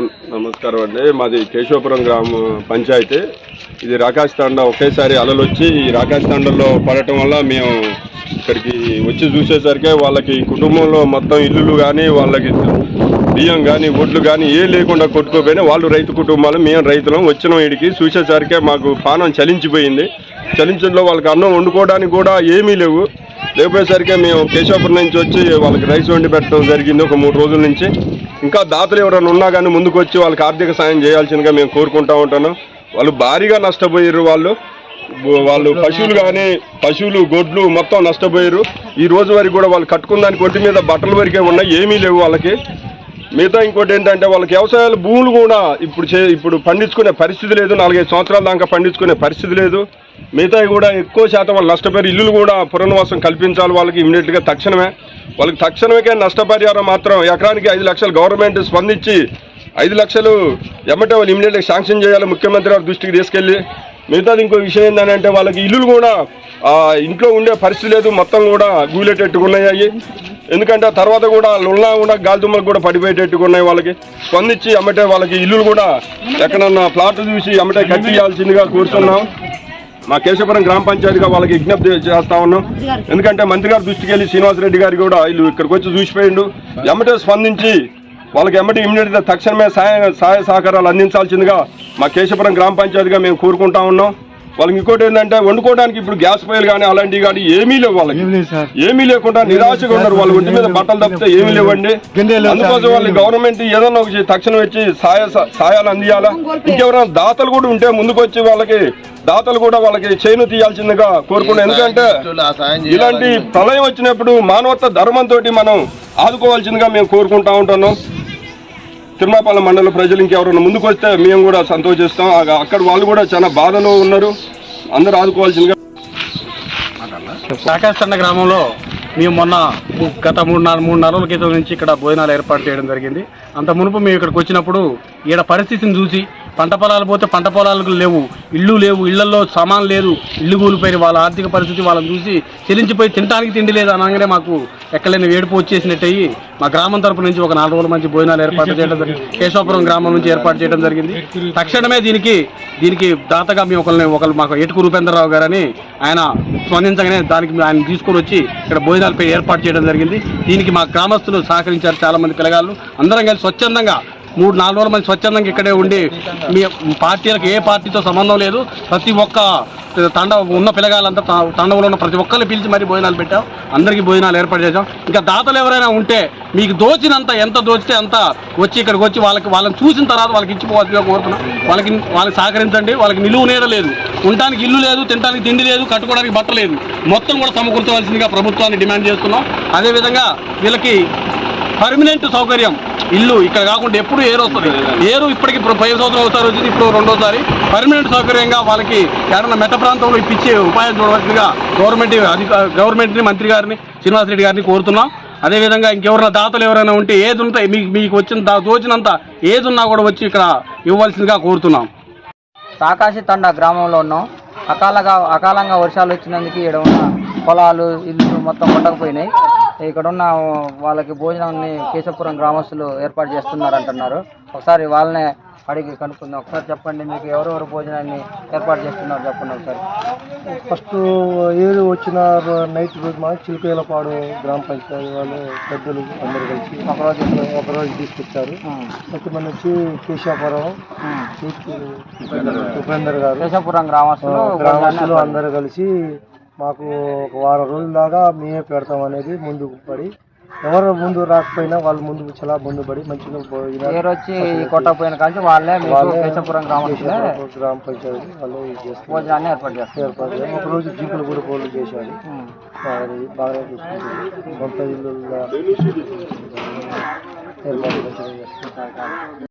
నమస్కారం అండి. మాది కేశవపురం గ్రామ పంచాయతీ. ఇది రాకాశ్ తాండ ఒకేసారి అలలు వచ్చి ఈ రాకాశ్ తాండలో పడటం వల్ల మేము ఇక్కడికి వచ్చి చూసేసరికి వాళ్ళకి కుటుంబంలో మొత్తం ఇల్లులు కానీ వాళ్ళకి బియ్యం కానీ ఒడ్లు కానీ ఏ లేకుండా కొట్టుకోపోయినా వాళ్ళు రైతు కుటుంబాలు మేము రైతులం వచ్చిన వీడికి చూసేసరికి మాకు పానం చలించిపోయింది. చలించడంలో వాళ్ళకి అన్నం వండుకోవడానికి కూడా ఏమీ లేవు. లేకపోయేసరికి మేము కేశవపురం నుంచి వచ్చి వాళ్ళకి రైస్ వండి పెట్టడం జరిగింది ఒక మూడు రోజుల నుంచి. ఇంకా దాతలు ఎవరైనా ఉన్నా కానీ ముందుకు వచ్చి వాళ్ళకి ఆర్థిక సాయం చేయాల్సిందిగా మేము కోరుకుంటా ఉంటాను వాళ్ళు భారీగా నష్టపోయారు వాళ్ళు. వాళ్ళు పశువులు కానీ పశువులు గొడ్లు మొత్తం నష్టపోయారు ఈ రోజు వరకు కూడా వాళ్ళు కట్టుకున్న దానికి ఒంటి మీద బట్టల వరకే ఉన్నాయి. ఏమీ లేవు వాళ్ళకి. మిగతా ఇంకోటి ఏంటంటే వాళ్ళకి వ్యవసాయాలు భూములు కూడా ఇప్పుడు చే ఇప్పుడు పండించుకునే పరిస్థితి లేదు. నాలుగైదు సంవత్సరాల దాకా పండించుకునే పరిస్థితి లేదు. మిగతావి కూడా ఎక్కువ శాతం వాళ్ళు నష్టపోయారు ఇల్లులు కూడా పునర్వాసం కల్పించాలి వాళ్ళకి ఇమీడియట్గా తక్షణమే. వాళ్ళకి తక్షణమే నష్టపరిహారం మాత్రం ఎకరానికి ఐదు లక్షలు గవర్నమెంట్ స్పందించి ఐదు లక్షలు ఎమ్మటే వాళ్ళు ఇమీడియట్గా శాంక్షన్ చేయాలి ముఖ్యమంత్రి గారి దృష్టికి తీసుకెళ్ళి. మిగతాది ఇంకో విషయం ఏంటంటే వాళ్ళకి ఇల్లులు కూడా ఇంట్లో ఉండే పరిస్థితి లేదు. మొత్తం కూడా గూలెటెట్టుకున్నాయి ఎందుకంటే తర్వాత కూడా ఉన్నా కూడా గాలిదుమ్మలు కూడా పడిపోయేటట్టుగా ఉన్నాయి వాళ్ళకి. స్పందించి అమ్మటే వాళ్ళకి ఇల్లులు కూడా ఎక్కడన్నా ప్లాట్లు చూసి అమ్మటే కట్టియాల్సిందిగా కోరుతున్నాం. మా కేశపురం గ్రామ పంచాయతీగా వాళ్ళకి విజ్ఞప్తి చేస్తా ఉన్నాం. ఎందుకంటే మంత్రి గారు దృష్టికి వెళ్ళి శ్రీనివాసరెడ్డి గారు కూడా వీళ్ళు ఇక్కడికి వచ్చి చూసిపోయిండు. ఎమ్మటే స్పందించి వాళ్ళకి ఎమ్మటి ఇమ్మీడియట్గా తక్షణమే సహాయ సహాయ సహకారాలు అందించాల్సిందిగా మా కేశపురం గ్రామ పంచాయతీగా మేము కోరుకుంటా ఉన్నాం. వాళ్ళకి ఇంకోటి ఏంటంటే వండుకోవడానికి ఇప్పుడు గ్యాస్ పొయ్యిలు కానీ అలాంటివి కానీ ఏమీ లేవు వాళ్ళకి. ఏమీ లేకుండా నిరాశగా ఉన్నారు వాళ్ళ ఒంటి మీద బట్టలు తప్పితే ఏమీ లేవండి. అందుకోసం వాళ్ళు గవర్నమెంట్ ఏదన్నా ఒక తక్షణం వచ్చి సహాయ సహాయాలు అందియాలా? ఇంకెవరైనా దాతలు కూడా ఉంటే ముందుకు వచ్చి వాళ్ళకి దాతలు కూడా వాళ్ళకి చేను తీయాల్సిందిగా కోరుకున్నాం ఎందుకంటే ఇలాంటి ప్రళయం వచ్చినప్పుడు మానవత్వ ధర్మంతో మనం ఆదుకోవాల్సిందిగా మేము కోరుకుంటా ఉంటున్నాం. తిరుమలపాలెం మండల ప్రజలు ఇంకెవరైనా ముందుకు వస్తే మేము కూడా సంతోషిస్తాం. అక్కడ వాళ్ళు కూడా చాలా బాధలో ఉన్నారు. అందరూ ఆదుకోవాల్సిందిగా శాఖాస్తండ గ్రామంలో మేము మొన్న గత మూడు నాలుగు మూడు నెలల క్రితం నుంచి ఇక్కడ భోజనాలు ఏర్పాటు చేయడం జరిగింది. అంత మునుపు మేము ఇక్కడికి వచ్చినప్పుడు ఈడ పరిస్థితిని చూసి పంట పొలాలు పోతే పంట పొలాలకు లేవు. ఇళ్ళు లేవు. ఇళ్ళలో సామాన్ లేదు. ఇల్లు కూలిపోయి వాళ్ళ ఆర్థిక పరిస్థితి వాళ్ళని చూసి చెలించిపోయి తినడానికి తిండి లేదు అనగానే మాకు ఎక్కలేని వేడుపు వచ్చేసినట్టు అయ్యి మా గ్రామం తరపు నుంచి ఒక నాలుగు రోజుల మంచి భోజనాలు ఏర్పాటు చేయడం జరిగింది. కేశవపురం గ్రామం నుంచి ఏర్పాటు చేయడం జరిగింది. తక్షణమే దీనికి దీనికి దాతగా మేము ఒకరిని ఒకరు మాకు ఏటుకు రూపేంద్రరావు గారని ఆయన స్పందించగానే దానికి ఆయన తీసుకొని వచ్చి ఇక్కడ భోజనాలపై ఏర్పాటు చేయడం జరిగింది. దీనికి మా గ్రామస్తులు సహకరించారు చాలా మంది పిల్లగాళ్ళు. అందరం కలిసి స్వచ్ఛందంగా మూడు నాలుగు రోజుల మంది స్వచ్ఛందంగా ఇక్కడే ఉండి మీ పార్టీలకు ఏ పార్టీతో సంబంధం లేదు. ప్రతి ఒక్క తండ ఉన్న పిల్లగాలంతా తండవులో ఉన్న ప్రతి ఒక్కరిని పిలిచి మరీ భోజనాలు పెట్టాం. అందరికీ భోజనాలు ఏర్పాటు చేసాం ఇంకా దాతలు ఎవరైనా ఉంటే మీకు దోచినంత ఎంత దోచితే అంత వచ్చి ఇక్కడికి వచ్చి వాళ్ళకి వాళ్ళని చూసిన తర్వాత వాళ్ళకి ఇచ్చిపోవాల్సిందిగా కోరుతున్నాం. వాళ్ళకి వాళ్ళకి సహకరించండి. వాళ్ళకి నిలువు నీడ లేదు. ఉండటానికి ఇల్లు లేదు తినడానికి తిండి లేదు కట్టుకోవడానికి బట్ట లేదు. మొత్తం కూడా సమకూర్చవలసిందిగా ప్రభుత్వాన్ని డిమాండ్ చేస్తున్నాం. అదేవిధంగా వీళ్ళకి పర్మనెంట్ సౌకర్యం ఇల్లు ఇక్కడ కాకుండా ఎప్పుడు ఏరు వస్తుంది? ఏరు ఇప్పటికి ఇప్పుడు పది సంవత్సరం ఒకసారి వచ్చింది ఇప్పుడు రెండోసారి పర్మనెంట్ సౌకర్యంగా వాళ్ళకి ఎవరైనా మెట్ట ప్రాంతంలో ఇప్పించే ఉపాయం చూడవలసిందిగా గవర్నమెంట్ గవర్నమెంట్ని మంత్రి గారిని శ్రీనివాస్ రెడ్డి గారిని కోరుతున్నాం. అదేవిధంగా ఇంకెవరైనా దాతలు ఎవరైనా ఉంటే ఏది ఉంటే మీకు మీకు వచ్చిన దా ఏది ఉన్నా కూడా వచ్చి ఇక్కడ ఇవ్వవలసిందిగా కోరుతున్నాం. సాకాశి తండ గ్రామంలో ఉన్నాం. అకాలంగా అకాలంగా వర్షాలు వచ్చినందుకు ఇక్కడ ఉన్న పొలాలు ఇల్లు మొత్తం కొట్టకపోయినాయి ఇక్కడ ఉన్న వాళ్ళకి భోజనాన్ని కేశవపురం గ్రామస్తులు ఏర్పాటు చేస్తున్నారు అంటున్నారు ఒకసారి వాళ్ళనే అడిగి కనుక్కుందాం ఒకసారి చెప్పండి మీకు ఎవరెవరు భోజనాన్ని ఏర్పాటు చేస్తున్నారు చెప్పండి ఒకసారి ఫస్ట్ ఏరు వచ్చిన నైట్ రోజు మా చిలుకలపాడు గ్రామ పంచాయతీ వాళ్ళు పెద్దలు అందరూ కలిసి ఒకరోజు ఒకరోజు తీసుకొచ్చారు కొంతమంది వచ్చి కేశాపురం ఉపేందర్ గారు కేశవపురం గ్రామస్తులు గ్రామస్తులు అందరూ కలిసి మాకు ఒక వారం రోజుల దాకా మేమే పెడతాం అనేది ముందుకు పడి. ఎవరు ముందు రాకపోయినా వాళ్ళు ముందు చాలా ముందు పడి మంచిగా పేరు వచ్చి కొట్టకపోయిన కానీ వాళ్ళే వాళ్ళే కేశాపురం గ్రామ పంచాయతీ వాళ్ళు ఇది చేస్తారు. భోజనాన్ని ఏర్పాటు చేస్తారు. ఏర్పాటు చేశారు. ఒక రోజు జీపులు కూడా పోలు చేశారు. బాగా బాగా చూసుకుంటారు. సొంత ఇల్లు ఏర్పాటు మంచిగా చేస్తారు.